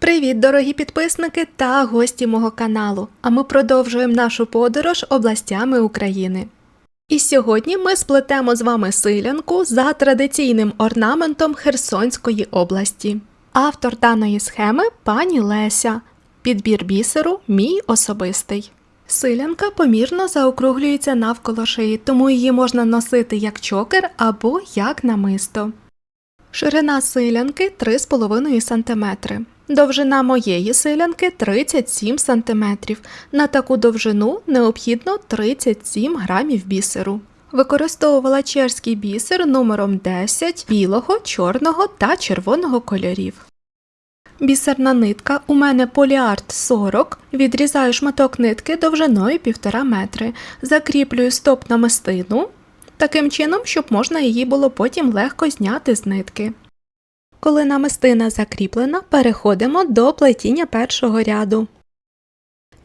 Привіт, дорогі підписники та гості мого каналу. А ми продовжуємо нашу подорож областями України. І сьогодні ми сплетемо з вами силянку за традиційним орнаментом Херсонської області. Автор даної схеми пані Леся. Підбір бісеру мій особистий. Силянка помірно заокруглюється навколо шиї, тому її можна носити як чокер або як намисто. Ширина силянки 3,5 см. Довжина моєї силянки 37 см. На таку довжину необхідно 37 грамів бісеру. Використовувала чешський бісер номером 10 білого, чорного та червоного кольорів. Бісерна нитка у мене поліарт 40, відрізаю шматок нитки довжиною 1,5 метри, закріплюю стоп намистину, таким чином, щоб можна її було потім легко зняти з нитки. Коли намистина закріплена, переходимо до плетіння першого ряду.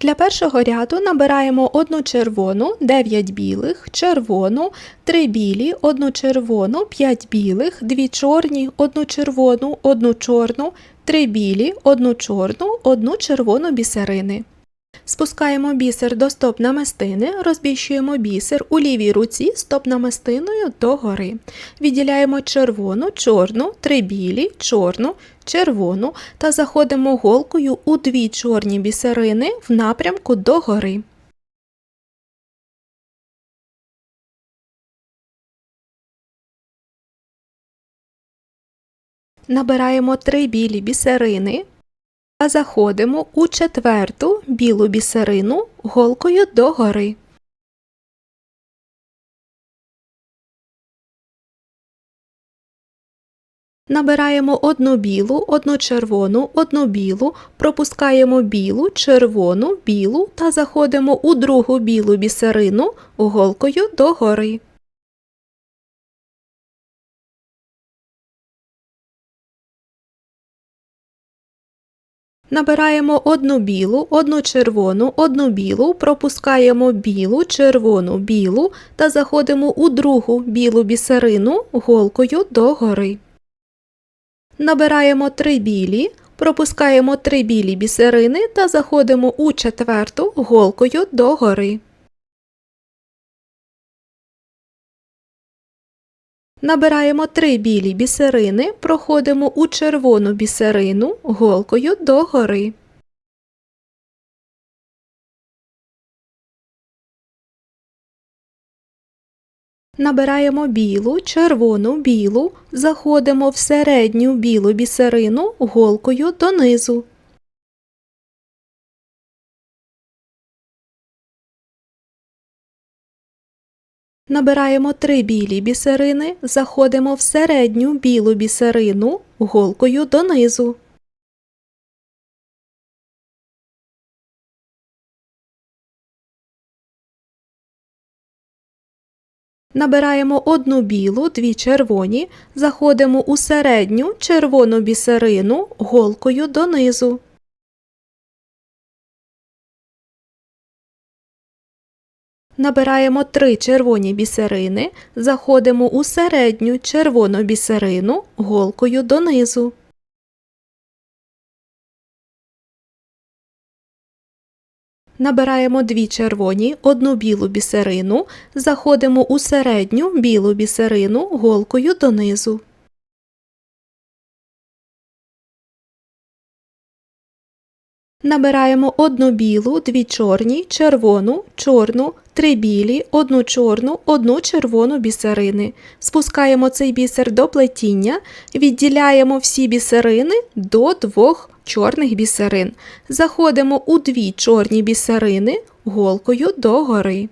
Для першого ряду набираємо одну червону, 9 білих, червону, 3 білі, одну червону, 5 білих, 2 чорні, одну червону, одну чорну, 3 білі, одну чорну, одну червону бісерини. Спускаємо бісер до стоп намистини, розбіщуємо бісер у лівій руці стоп намистиною догори. Відділяємо червону, чорну, три білі, чорну, червону та заходимо голкою у дві чорні бісерини в напрямку догори. Набираємо три білі бісерини та заходимо у четверту білу бісерину голкою догори. Набираємо одну білу, одну червону, одну білу, пропускаємо білу, червону, білу та заходимо у другу білу бісерину голкою догори. Набираємо одну білу, одну червону, одну білу, пропускаємо білу, червону, білу та заходимо у другу білу бісерину голкою догори. Набираємо три білі, пропускаємо три білі бісерини та заходимо у четверту голкою догори. Набираємо три білі бісерини, проходимо у червону бісерину голкою догори. Набираємо білу, червону, білу, заходимо в середню білу бісерину голкою донизу. Набираємо три білі бісерини, заходимо в середню білу бісерину голкою донизу. Набираємо одну білу, дві червоні, заходимо у середню червону бісерину голкою донизу. Набираємо три червоні бісерини, заходимо у середню червону бісерину голкою донизу. Набираємо дві червоні, одну білу бісерину, заходимо у середню білу бісерину голкою донизу. Набираємо одну білу, дві чорні, червону, чорну, три білі, одну чорну, одну червону бісерини. Спускаємо цей бісер до плетіння, відділяємо всі бісерини до двох чорних бісерин. Заходимо у дві чорні бісерини голкою догори.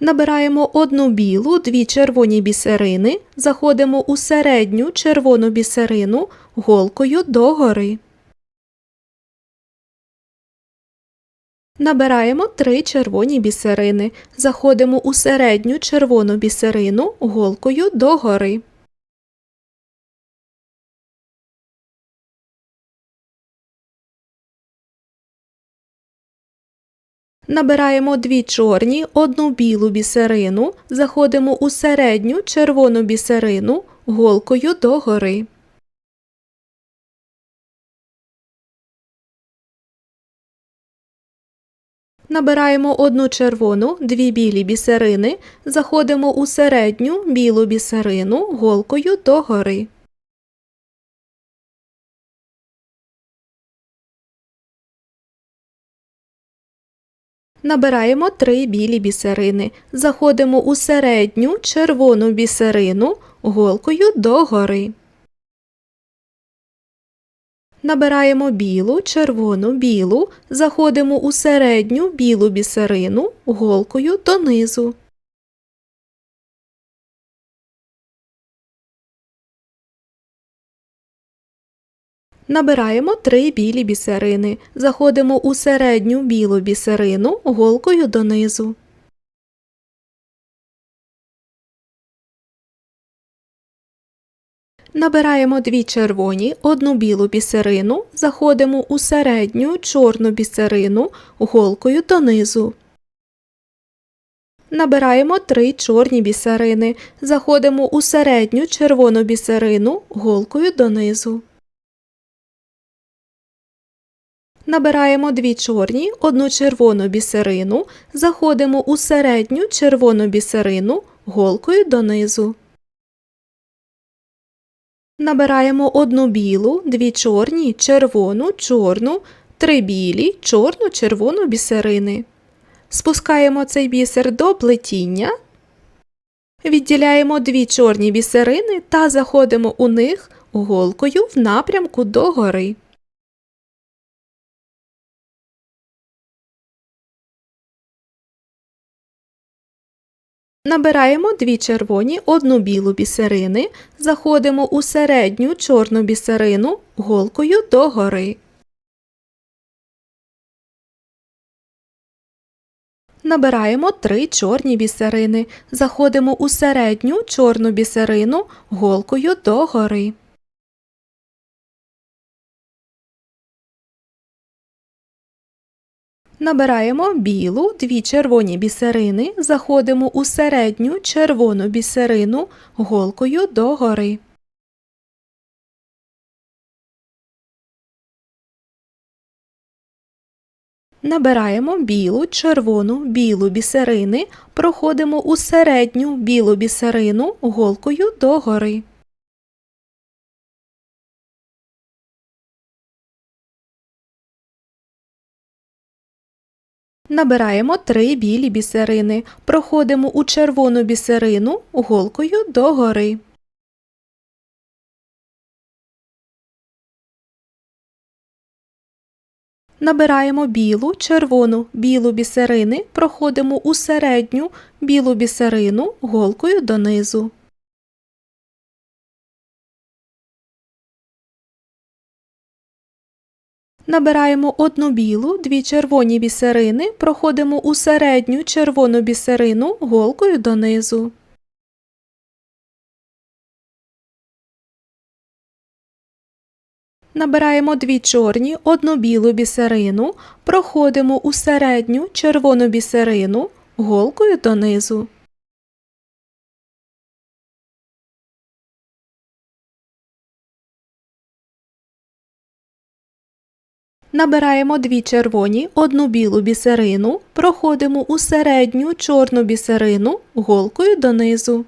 Набираємо одну білу, дві червоні бісерини, заходимо у середню червону бісерину голкою догори. Набираємо три червоні бісерини, заходимо у середню червону бісерину голкою догори. Набираємо дві чорні, одну білу бісерину, заходимо у середню червону бісерину голкою догори. Набираємо одну червону, дві білі бісерини, заходимо у середню білу бісерину голкою догори. Набираємо три білі бісерини, заходимо у середню червону бісерину голкою догори. Набираємо білу, червону, білу, заходимо у середню білу бісерину голкою донизу. Набираємо три білі бісерини, заходимо у середню білу бісерину голкою донизу. Набираємо дві червоні, одну білу бісерину, заходимо у середню чорну бісерину голкою донизу. Набираємо три чорні бісерини, заходимо у середню червону бісерину голкою донизу. Набираємо дві чорні, одну червону бісерину, заходимо у середню червону бісерину голкою донизу. Набираємо одну білу, дві чорні, червону, чорну, три білі, чорну, червону бісерини. Спускаємо цей бісер до плетіння. Відділяємо дві чорні бісерини та заходимо у них голкою в напрямку догори. Набираємо дві червоні, одну білу бісерини, заходимо у середню чорну бісерину голкою догори. Набираємо три чорні бісерини, заходимо у середню чорну бісерину голкою догори. Набираємо білу, дві червоні бісерини, заходимо у середню червону бісерину голкою догори. Набираємо білу, червону, білу бісерини, проходимо у середню білу бісерину голкою догори. Набираємо три білі бісерини, проходимо у червону бісерину голкою догори. Набираємо білу, червону, білу бісерини, проходимо у середню білу бісерину голкою донизу. Набираємо одну білу, дві червоні бісерини, проходимо у середню червону бісерину голкою донизу. Набираємо дві чорні, одну білу бісерину, проходимо у середню червону бісерину голкою донизу. Набираємо дві червоні, одну білу бісерину, проходимо у середню чорну бісерину голкою донизу.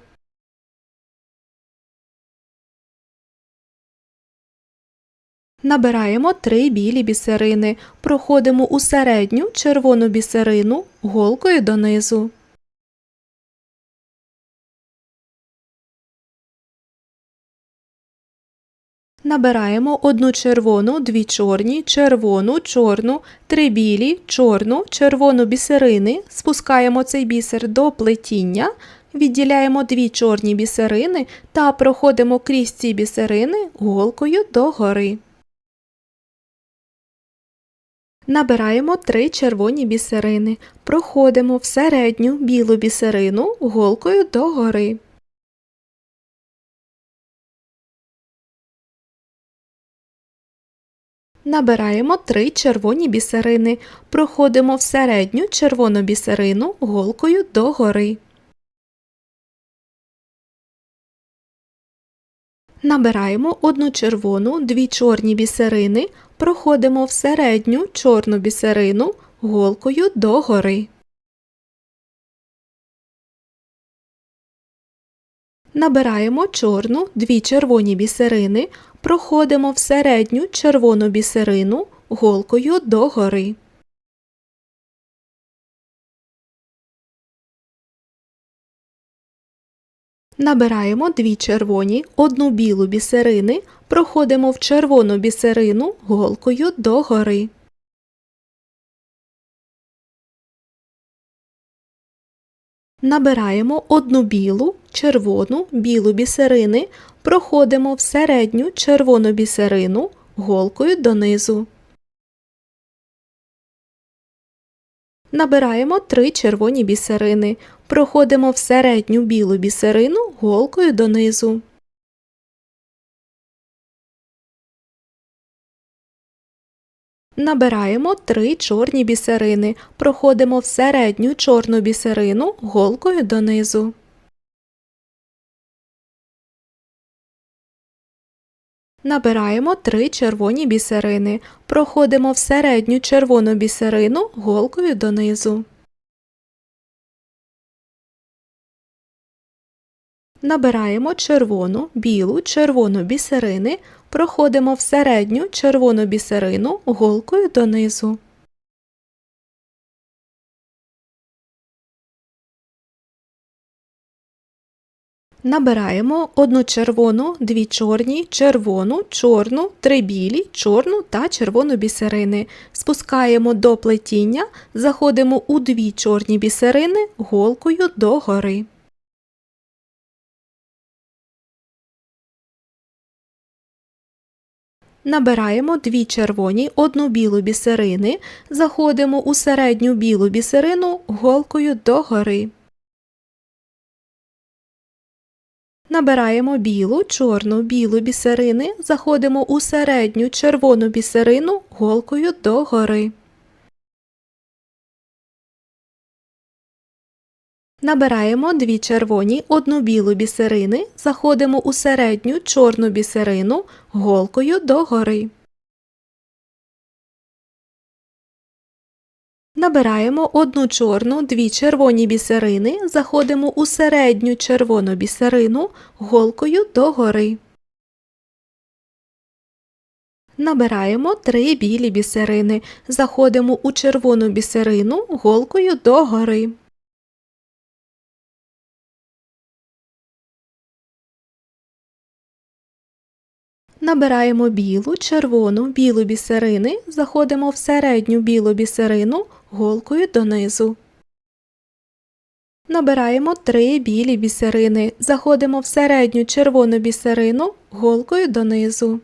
Набираємо три білі бісерини, проходимо у середню червону бісерину голкою донизу. Набираємо одну червону, дві чорні, червону, чорну, три білі, чорну, червону бісерини, спускаємо цей бісер до плетіння, відділяємо дві чорні бісерини та проходимо крізь ці бісерини голкою догори. Набираємо три червоні бісерини, проходимо в середню білу бісерину голкою догори. Набираємо 3 червоні бісерини, проходимо в середню червону бісерину голкою догори. Набираємо одну червону, дві чорні бісерини, проходимо в середню чорну бісерину голкою догори. Набираємо чорну, дві червоні бісерини, проходимо в середню червону бісерину голкою догори. Набираємо дві червоні, одну білу бісерини, проходимо в червону бісерину голкою догори. Набираємо одну білу, червону, білу бісерини, проходимо в середню червону бісерину голкою донизу. Набираємо три червоні бісерини, проходимо в середню білу бісерину голкою донизу. Набираємо три чорні бісерини, проходимо в середню чорну бісерину голкою донизу. Набираємо три червоні бісерини, проходимо в середню червону бісерину голкою донизу. Набираємо червону, білу, червону бісерини, проходимо в середню червону бісерину голкою донизу. Набираємо одну червону, дві чорні, червону, чорну, три білі, чорну та червону бісерини. Спускаємо до плетіння, заходимо у дві чорні бісерини голкою догори. Набираємо дві червоні, одну білу бісерини, заходимо у середню білу бісерину голкою догори. Набираємо білу, чорну, білу бісерини, заходимо у середню червону бісерину голкою догори. Набираємо дві червоні, одну білу бісерини, заходимо у середню чорну бісерину голкою догори. Набираємо одну чорну, дві червоні бісерини, заходимо у середню червону бісерину голкою догори. Набираємо три білі бісерини, заходимо у червону бісерину голкою догори. Набираємо білу, червону, білу бісерини, заходимо в середню білу бісерину голкою донизу. Набираємо три білі бісерини, заходимо в середню червону бісерину голкою донизу.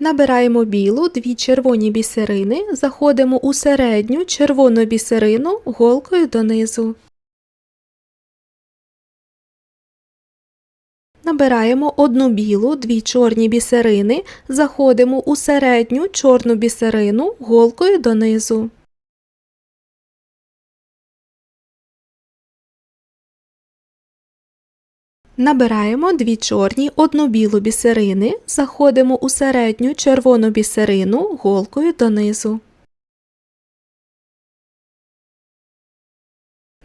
Набираємо білу, дві червоні бісерини, заходимо у середню червону бісерину голкою донизу. Набираємо одну білу, дві чорні бісерини, заходимо у середню чорну бісерину голкою донизу. Набираємо дві чорні, одну білу бісерини, заходимо у середню червону бісерину голкою донизу.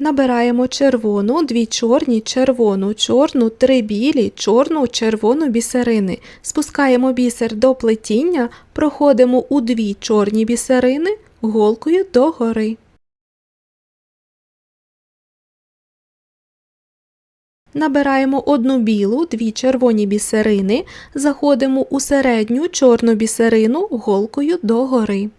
Набираємо червону, дві чорні, червону, чорну, три білі, чорну, червону бісерини. Спускаємо бісер до плетіння, проходимо у дві чорні бісерини голкою догори. Набираємо одну білу, дві червоні бісерини, заходимо у середню чорну бісерину голкою догори.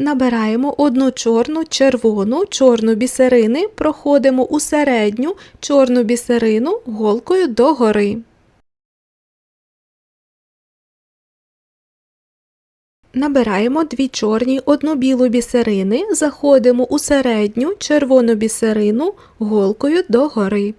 Набираємо одну чорну, червону, чорну бісерини, проходимо у середню чорну бісерину голкою догори. Набираємо дві чорні, одну білу бісерини, заходимо у середню червону бісерину голкою догори.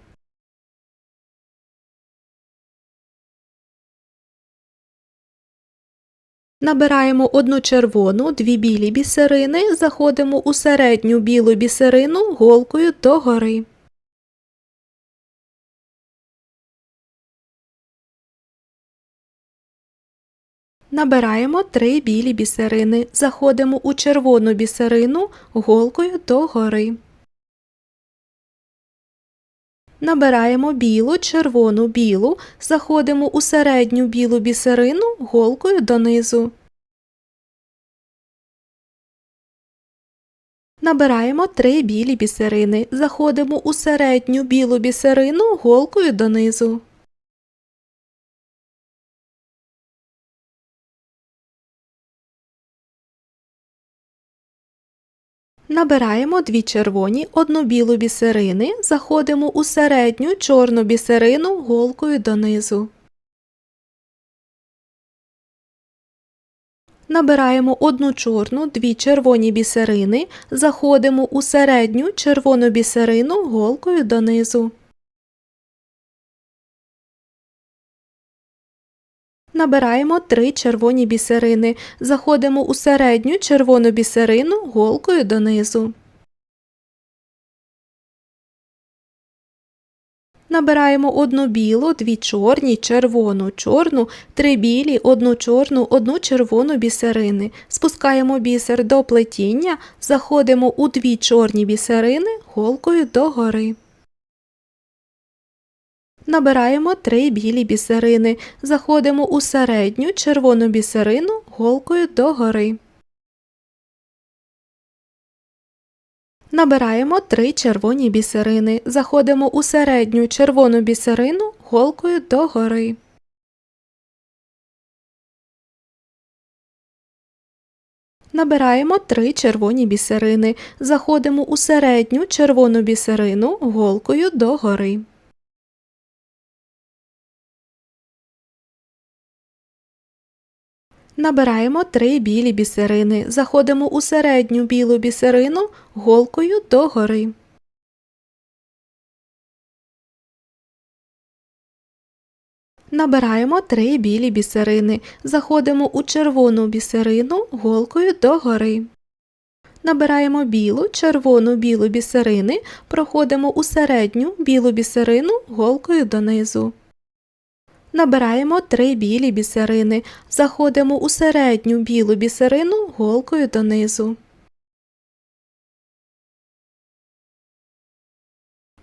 Набираємо одну червону, дві білі бісерини, заходимо у середню білу бісерину голкою догори. Набираємо три білі бісерини, заходимо у червону бісерину голкою догори. Набираємо білу, червону, білу, заходимо у середню білу бісерину голкою донизу. Набираємо три білі бісерини, заходимо у середню білу бісерину голкою донизу. Набираємо дві червоні, одну білу бісерини, заходимо у середню чорну бісерину голкою донизу. Набираємо одну чорну, дві червоні бісерини, заходимо у середню червону бісерину голкою донизу. Набираємо три червоні бісерини, заходимо у середню червону бісерину голкою донизу. Набираємо одну білу, дві чорні, червону, чорну, три білі, одну чорну, одну червону бісерини. Спускаємо бісер до плетіння, заходимо у дві чорні бісерини голкою догори. Набираємо три білі бісерини, заходимо у середню червону бісерину голкою догори. Набираємо три червоні бісерини, заходимо у середню червону бісерину голкою догори. Набираємо три червоні бісерини, заходимо у середню червону бісерину голкою догори. Набираємо три білі бісерини, заходимо у середню білу бісерину голкою догори. Набираємо три білі бісерини, заходимо у червону бісерину голкою догори. Набираємо білу, червону білу бісерини, проходимо у середню білу бісерину голкою донизу. Набираємо три білі бісерини, заходимо у середню білу бісерину голкою донизу.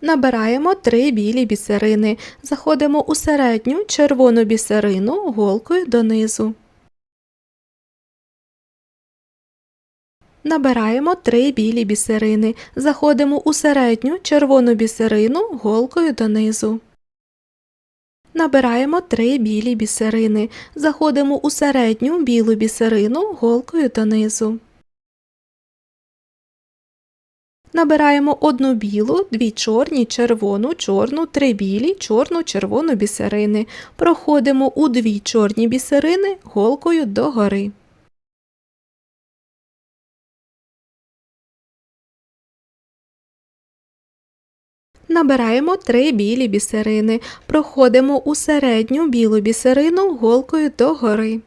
Набираємо три білі бісерини, заходимо у середню червону бісерину голкою донизу. Набираємо три білі бісерини, заходимо у середню червону бісерину голкою донизу. Набираємо три білі бісерини, заходимо у середню білу бісерину голкою донизу. Набираємо одну білу, дві чорні, червону, чорну, три білі, чорну, червону бісерини. Проходимо у дві чорні бісерини голкою догори. Набираємо три білі бісерини, проходимо у середню білу бісерину голкою догори.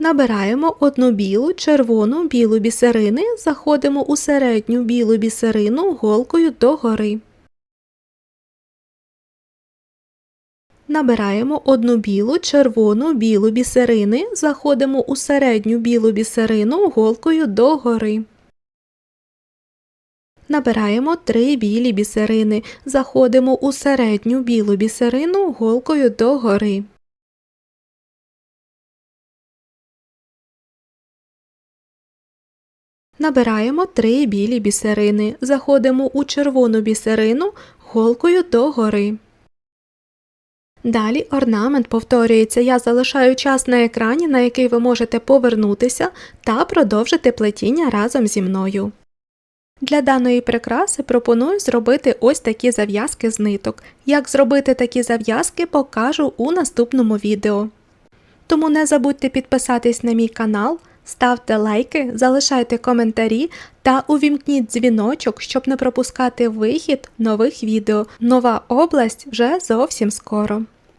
Набираємо одну білу, червону білу бісерини, заходимо у середню білу бісерину голкою догори. Набираємо одну білу, червону білу бісерини, заходимо у середню білу бісерину голкою догори. Набираємо три білі бісерини, заходимо у середню білу бісерину голкою догори. Набираємо три білі бісерини, заходимо у червону бісерину голкою догори. Далі орнамент повторюється. Я залишаю час на екрані, на який ви можете повернутися та продовжити плетіння разом зі мною. Для даної прикраси пропоную зробити ось такі зав'язки з ниток. Як зробити такі зав'язки, покажу у наступному відео. Тому не забудьте підписатись на мій канал, ставте лайки, залишайте коментарі та увімкніть дзвіночок, щоб не пропускати вихід нових відео. Нова область вже зовсім скоро.